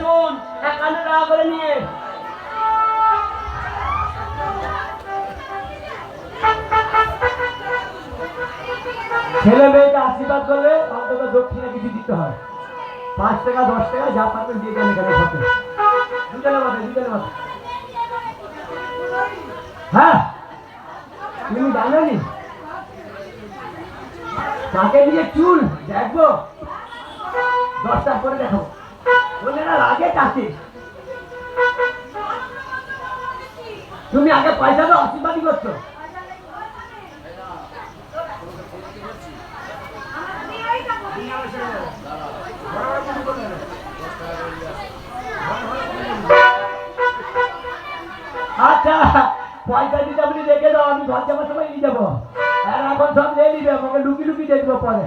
আসুন একান্ন টাকা করে নিয়ে। ছেলে মেয়েকে আশীর্বাদ করলে অন্তত দক্ষিণে কিছু দিতে হয়। পাঁচ টাকা, দশ টাকা, যা পারবেন দিয়ে দেন এখানে মাথায় হ্যাঁ তুমি জানেনি তাকে নিয়ে চুল, দেখব? দশটা করে দেখো আগে চাষি। তুমি আগে পয়সা তো আশীর্বাদই করছ। আচ্ছা পয়সা দিতে আপনি রেখে দাও, আমি ঘর যাবার সময় নিয়ে যাব। আর এখন সব নিয়ে নিবে, আমাকে লুকি লুকি দেখব পরে।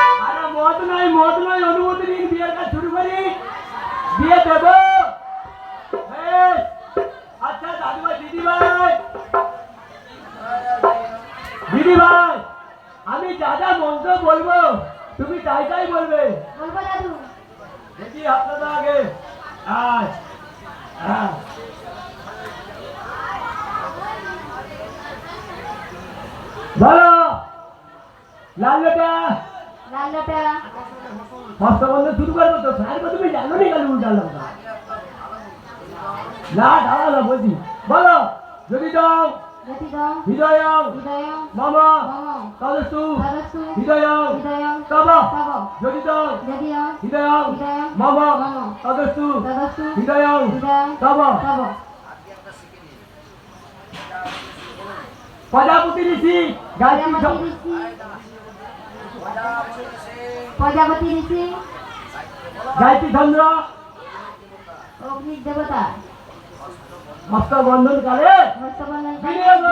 মত নাই মত নাই অনুমতি দিন বিয়ের কাজ শুরু করি। বিয়ে দেব। আচ্ছা দাদুভাই দিদি ভাই দিদি ভাই আমি যা যা মন্ত্র বলব তুমি তাই তাই বলবে। বলব দাদু। দেখি আপনারা আগে। আয় হ্যাঁ বলো লাল বেটা হস্ত বন্ধ শুরু করব তো সাহেব তুমি জানো নি গেল উল্টা লঙ্কা। না দাঁড়া না বলছি বলো যদি হৃদয়ং মম তদস্তু হৃদয়ং তব হৃদয়ং মম তদস্তু হৃদয়ং তব। প্রজাপতি ঋষি গায়ত্রী প্রজাপতি ঋষি গায়ত্রী চন্দ্র অগ্নি দেবতা মস্ত বন্ধন কালে হস্তবন্ধন বিনিয়োগ।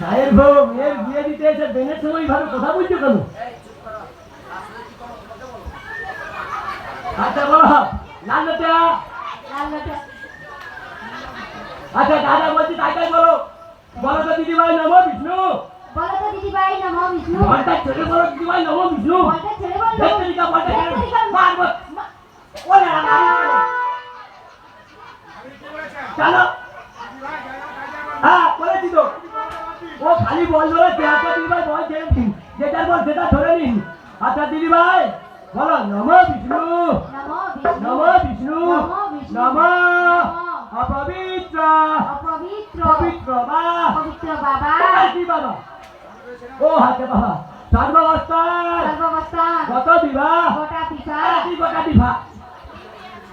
চায়ের বউ বিয়ে দিতে এসে বেনের সময় ভাবে কথা বলছো কেন? আচ্ছা বলো লাল লাল্লাটা আচ্ছা দাদা বলছি তাই তাই বলো বলো তো দিদি ভাই নম বিষ্ণু বলো তো দিদি ভাই নমো বিষ্ণু ঘণ্টা ছেড়ে বলো দিদি ভাই নম বিষ্ণু বলটা ছেড়ে বলল দেখতে দিকা বলটা ও হাতে বাবা কত বিবাহ গোটা পিতা কি গোটা বিবাহ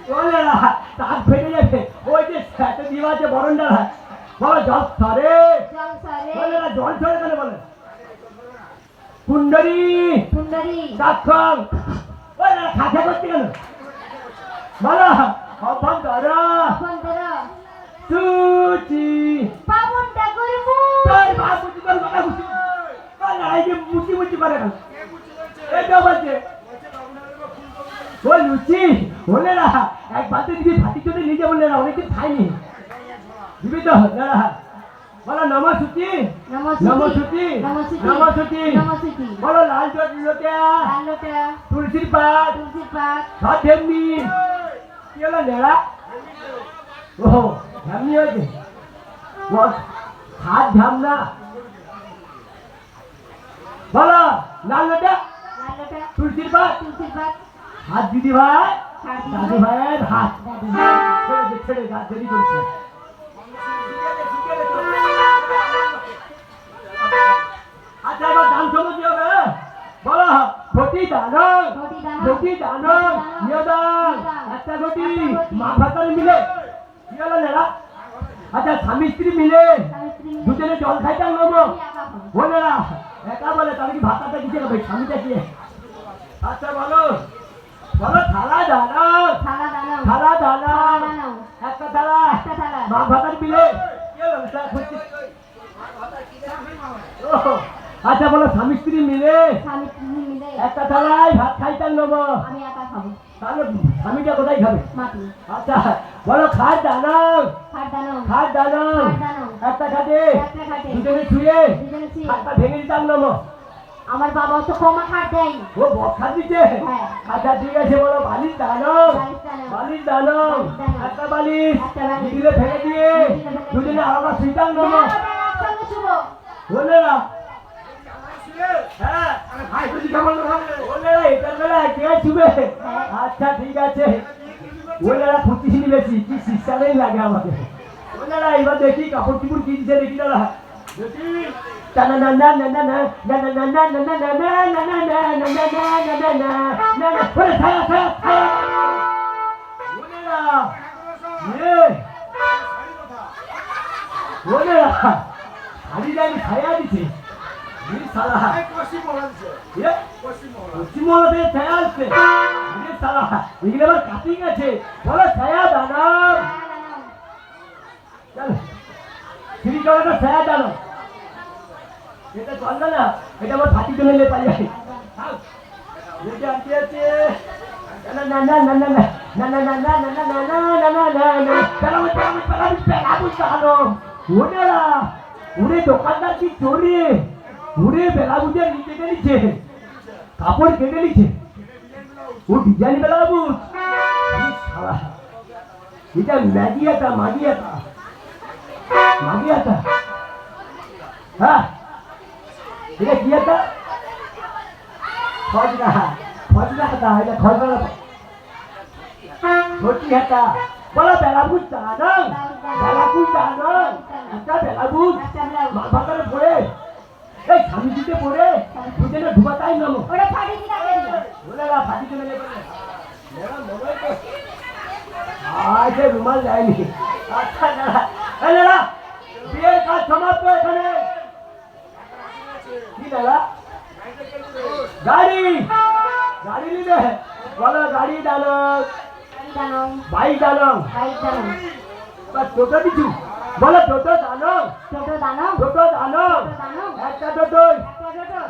বলে না তার ফেটে যাবে ওই যে সাথে দিবা আছে বরণটা বলো জল সরে জল সারে বলে না জল সরে কেন বলে কুণ্ডরী সুন্দরী সাক্ষম বলে না খাঁচা করতে কেন বলো অভ্যন্তর অভ্যন্তর সুচি পাবন ঠাকুর তোর বাপ বুঝি তোর বাবা বুঝি বলে এই যে মুচি মুচি করে কেন এটা বলছে ও লুচি বলে না এক বাতে দিবি ফাটি চলে নিজে বললে না অনেকদিন খাইনি। দিবি তো দাঁড়া বলো নমস্তি নমস্তি নমস্তি বলো লাল লোটা তুলসীর পাত সব ঢেমনি কি হলো নেড়া ও ঢেমনি হয়েছে? হাত ঝামনা বলো লাল লোটা তুলসীর পাত হাত দিদি ভাই। দিদি ভাইয়ের হাত ছেড়ে ছেড়ে দে, দেরি করছে। আচ্ছা এবার দান কি হবে। বলো, ঘটি দানং ঘটি দানং। নিয়দান একটা ঘটি, মা ভাতার মিলে। আচ্ছা স্বামী মিলে দুজনে জল খাইতাম নেব বলে তাহলে কি ভাতাটা দিতে হবে? স্বামীটা কি? আচ্ছা বলো। বলো থালা দাঁড়াও থালা থালা একটা থালা একটা থালা মা আচ্ছা বলো স্বামী স্ত্রী মিলে? একটা থালায় ভাত খাইতাম নেব। তাহলে স্বামীটা কোথায় খাবে? আচ্ছা বলো খাট দাঁড়াও খাট দাঁড়াও একটা খাটে। দুজনে ছুঁয়ে খাটটা ভেঙে দিতাম নেব। আমার বাবা তো ক্ষমা খাট দেয় ও বকা দিতে? খাতা ঠিক আছে বলো বালিশ দানো বালিশ দানো একটা বালিশ দিলে ফেলে দিয়ে দুদিনে আলাদা সিদ্ধান হ্যাঁ, নেব বলে না। হ্যাঁ। আচ্ছা ঠিক আছে। ওনারা পঁচিশ নিবেছি কি শিক্ষা লাগে আমাকে। ওনারা এবার দেখি কাপড় কিপুর কিনছে দেখি দাদা দেখি। ছায়া দিছে পশ্চিমবঙ্গে ছায়া আসছে সালা এগুলো আবার কাটিং আছে বলো ছায়া দাঁড়াও চল শ্রীকলাটা ছায়া দাঁড়াও এটা চলবে না এটা আমার ফাটি চলে লে যায় না না না না না না না না না না না না না না না না না পেলাম পেলাম পেলাম পেলাম চালো ওনেরা ওরে দোকানদার কি চোরে ওরে বেলা বুঝে নিচে কাপড় কেটে নিচ্ছে ও ডিজাইন বেলা বুঝ শালা এটা ম্যাগিয়াটা মাগিয়াটা মাগিয়াটা হ্যাঁ এটা কি একটা খজরা খজরা হাতা এটা খজরা ছোটি হাতা। বলো বেলাবুজ দাঁড়ান বেলাবুজ দাঁড়ান একটা বেলাবুজ মাথা করে পড়ে এই স্বামীজিতে পড়ে দুজনে ঢুকাতাই নেব ওরা ফাটি দিলা বলে না ফাটি দিলে আজ রুমাল যায়নি আচ্ছা দাঁড়া বিয়ের কাজ সমাপ্ত এখানে। দাদা গাড়ি! গাড়ি নিবে। বলো গাড়ি দানাও। বাইক দানব বাইক দানাও। বা টোটো কিছু বলো টোটো দানব টোটো দানাও। টোটো দানব একটা টোটো।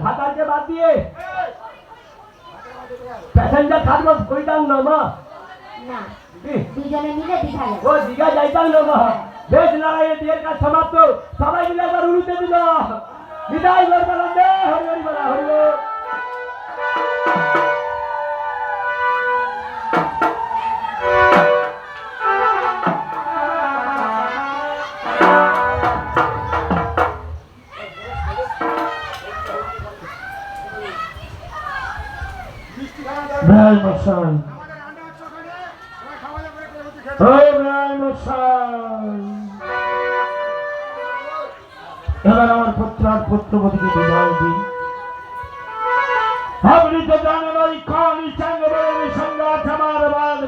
ভাতারকে বাদ দিয়ে প্যাসেঞ্জার থাকব কইতাম না মা না কি? দুজনে মিলে দীঘা ও দীঘা যাইতাম না মা বেশ লড়াইয়ে বিয়ের কাজ সমাপ্ত। সবাই মিলে একবার উড়ুতে দিল। বিদায় হরি হরি হরি Very much. পুত্রবতীকে বিদায় দিন। আপনি তো জানেন ওই খানি সঙ্গে সংঘাত আমার বাদ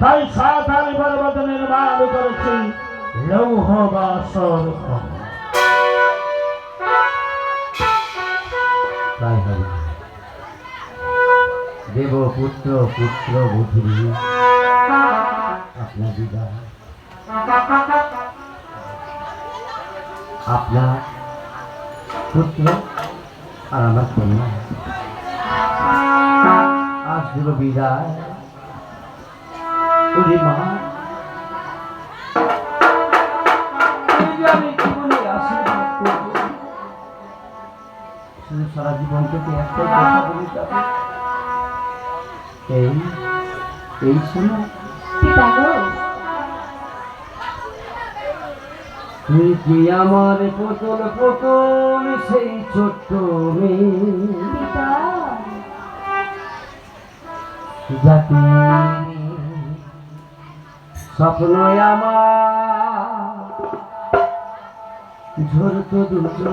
তাই সাত আলি পর্বত নির্মাণ করেছি, লৌহ বা দেব পুত্র পুত্র বুধি আপনার বিদায়। আপনার পুত্র আর আমার কন্যা। আজ দেব বিদায়। ওরে মা। সারা জীবন থেকে একটাই কথা বলে এই এই শোনো। পিতা গো, তুই কি আমার পটল পটল সেই ছোট্ট মেয়ে? স্বপ্ন আমার ঝরত দুটো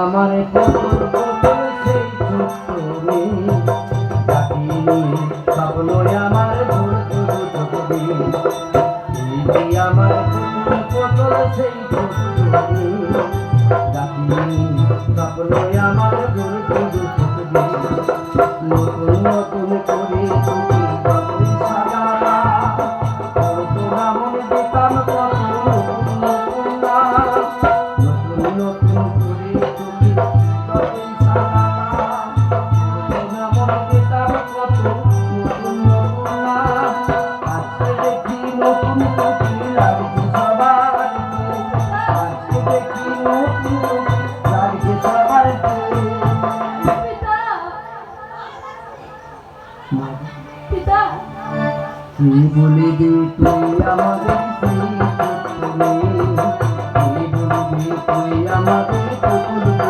আমার পটল তুমি ডাকিনি স্বপ্নই আমার তুমি নতুন নতুন করে তুমি পিতা। তুই বলে দে তুই আমাদের তুই বলে দে তুই আমাদের